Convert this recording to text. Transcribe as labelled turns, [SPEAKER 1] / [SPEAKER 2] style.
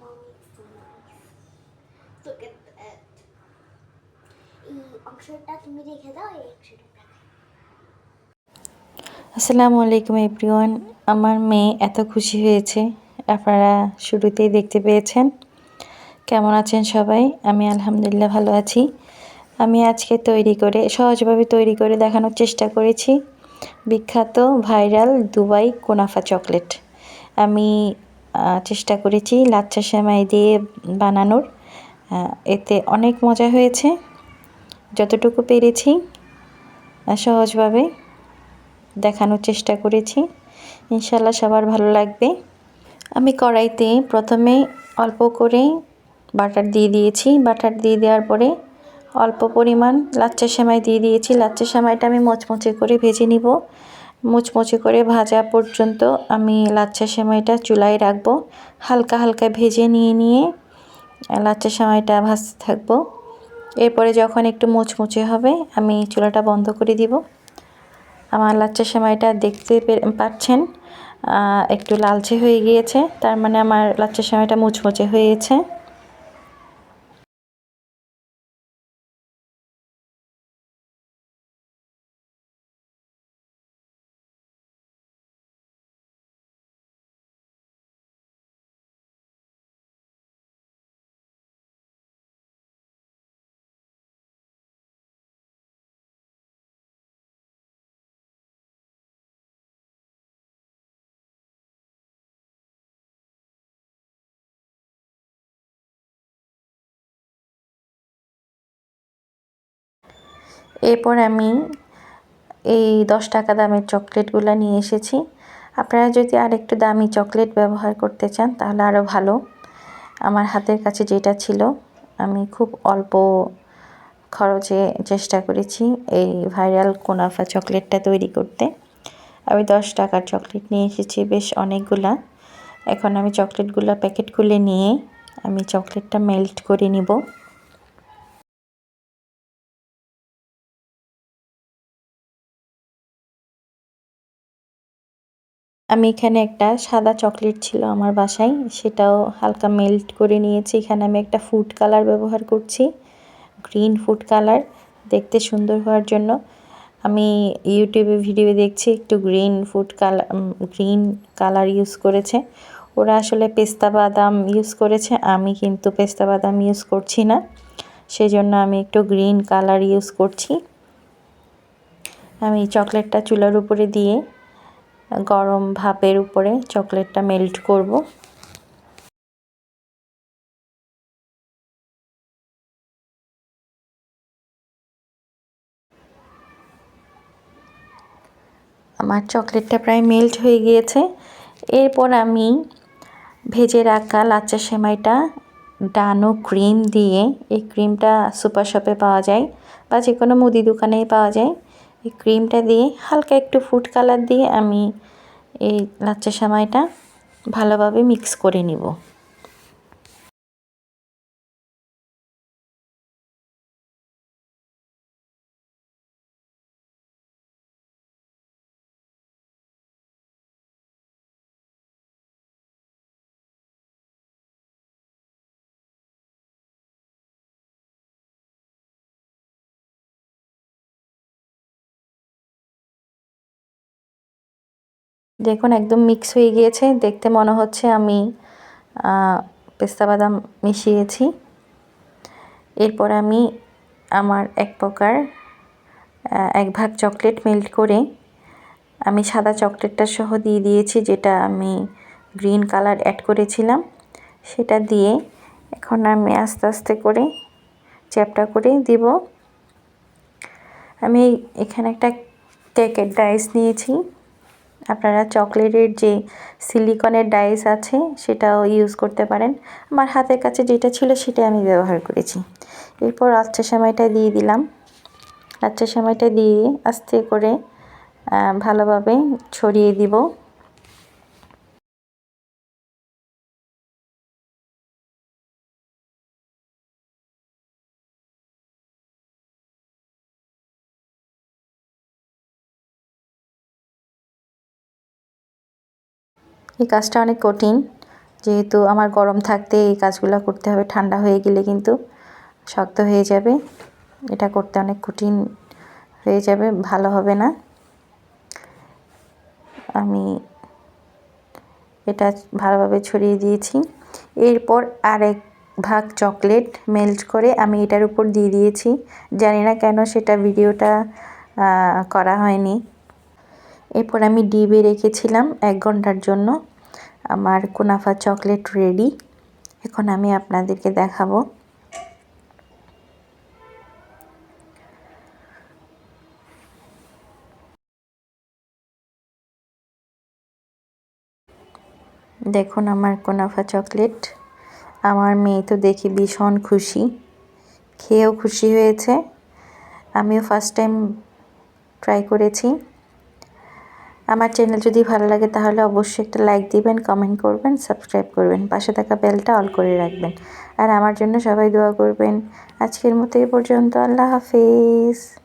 [SPEAKER 1] mommy, it's so nice. Look at that. এই অংশটা তুমি রেখে দাও এই
[SPEAKER 2] আসসালামু আলাইকুম এভরিওয়ান আমার মেয়ে এত খুশি হয়েছে। আপনারা শুরুতেই দেখতে পেয়েছেন। কেমন আছেন সবাই? আমি আলহামদুলিল্লাহ ভালো আছি। আমি আজকে তৈরি করে সহজভাবে তৈরি করে দেখানোর চেষ্টা করেছি। বিখ্যাত ভাইরাল দুবাই কোনাফা চকলেট। আমি চেষ্টা করেছি লাচ্চা সেমাই দিয়ে বানানোর। এতে অনেক মজা হয়েছে। যতটুকু পেরেছি সহজভাবে দেখানোর চেষ্টা করেছি। ইনশাল্লাহ সবার ভালো লাগবে। আমি কড়াইতে প্রথমে অল্প করে বাটার দিয়ে দিয়েছি। বাটার দিয়ে দেওয়ার পরে অল্প পরিমাণ লাচ্চা সেমাই দিয়ে দিয়েছি। লাচ্চা সেমাইটা আমি মচমচে করে ভেজে নিব। মুচমুচে করে ভাজা পর্যন্ত আমি লাচ্চা সেমাইটা চুলায় রাখব। হালকা হালকা ভেজে নিয়ে নিয়ে লাচ্চা সেমাইটা ভাজতে থাকব। এরপরে যখন একটু মুচমুচে হবে, আমি চুলাটা বন্ধ করে দিব। আমার লাচ্চা সেমাইটা দেখতে পাচ্ছেন একটু লালচে হয়ে গিয়েছে, তার মানে আমার লাচ্চা সেমাইটা মুচমুচে হয়েছে। এরপর আমি এই দশ টাকা দামের চকলেটগুলো নিয়ে এসেছি। আপনারা যদি আর একটু দামি চকলেট ব্যবহার করতে চান, তাহলে আরও ভালো। আমার হাতের কাছে যেটা ছিল, আমি খুব অল্প খরচে চেষ্টা করেছি এই ভাইরাল কোনাফা চকলেটটা তৈরি করতে। আমি দশ টাকার চকলেট নিয়ে এসেছি, বেশ অনেকগুলা। এখন আমি চকলেটগুলো প্যাকেট খুলে নিয়ে আমি চকলেটটা মেল্ট করে নিব। আমি এখানে একটা সাদা চকলেট ছিল আমার বাসায়, সেটাও হালকা মেল্ট করে নিয়েছি। এখানে আমি একটা ফুড কালার ব্যবহার করছি, গ্রিন ফুড কালার, দেখতে সুন্দর হওয়ার জন্য। আমি ইউটিউবে ভিডিও দেখছি, একটু green food colour green colour use করেছে। ওরা আসলে পেস্তা বাদাম ইউজ করেছে, আমি কিন্তু পেস্তা বাদাম ইউজ করছি না। সেই জন্য আমি একটু গ্রিন কালার ইউজ করছি। আমি চকলেটটা চুলার উপরে দিয়ে গরম ভাপের উপরে চকলেটটা মেল্ট করব। আমার চকলেটটা প্রায় মেল্ট হয়ে গিয়েছে। এরপর আমি ভেজে রাখা লাচ্চা সেমাইটা ডানো ক্রিম দিয়ে, এই ক্রিমটা সুপার শপে পাওয়া যায় বা যে কোনো মুদি দোকানেই পাওয়া যায়। এই ক্রিমটা দিয়ে হালকা একটু ফুড কালার দিয়ে আমি এই লাচ্চা সামাইটা ভালোভাবে মিক্স করে নিব। দেখুন, একদম মিক্স হয়ে গিয়েছে। দেখতে মনে হচ্ছে আমি পেস্তা বাদাম মিশিয়েছি। এরপর আমি আমার এক প্রকার এক ভাগ চকলেট মেল্ট করে আমি সাদা চকলেটটা সহ দিয়ে দিয়েছি, যেটা আমি গ্রিন কালার অ্যাড করেছিলাম। সেটা দিয়ে এখন আমি আস্তে আস্তে করে চ্যাপটা করে দিব। আমি এখানে একটা কেকের ডাইস নিয়েছি। আপনারা চকলেটের যে সিলিকনের ডাইস আছে, সেটাও ইউজ করতে পারেন। আমার হাতের কাছে যেটা ছিল সেটা আমি ব্যবহার করেছি। এরপর আচ্ছা সময়টা দিয়ে দিলাম। আচ্ছা সময়টা দিয়ে আস্তে করে ভালোভাবে ছড়িয়ে দিব। এই কাজটা অনেক কঠিন। যেহেতু আমার গরম থাকতে এই কাজগুলো করতে হবে, ঠান্ডা হয়ে গেলে কিন্তু শক্ত হয়ে যাবে। এটা করতে অনেক কঠিন হয়ে যাবে, ভালো হবে না। আমি এটা ভালোভাবে ছড়িয়ে দিয়েছি। এরপর আরেক ভাগ চকলেট মেল্ট করে আমি এটার উপর দিয়ে দিয়েছি। জানি না কেন সেটা ভিডিওটা করা হয়নি। এরপর আমি ডিবে রেখেছিলাম এক ঘণ্টার জন্য। আমার কুনাফা চকলেট রেডি। এখন আমি আপনাদেরকে দেখাবো। দেখুন আমার কোনাফা চকলেট। আমার মেয়ে তো দেখি ভীষণ খুশি। খেয়েও খুশি হয়েছে। আমিও ফার্স্ট টাইম ট্রাই করেছি। আমার চ্যানেল যদি ভালো লাগে তাহলে অবশ্যই একটা লাইক দিবেন কমেন্ট করবেন সাবস্ক্রাইব করবেন, পাশে থাকা বেলটা অল করে রাখবেন। আর আমার জন্য সবাই দোয়া করবেন। আজকের মতো এই পর্যন্ত, আল্লাহ হাফিজ।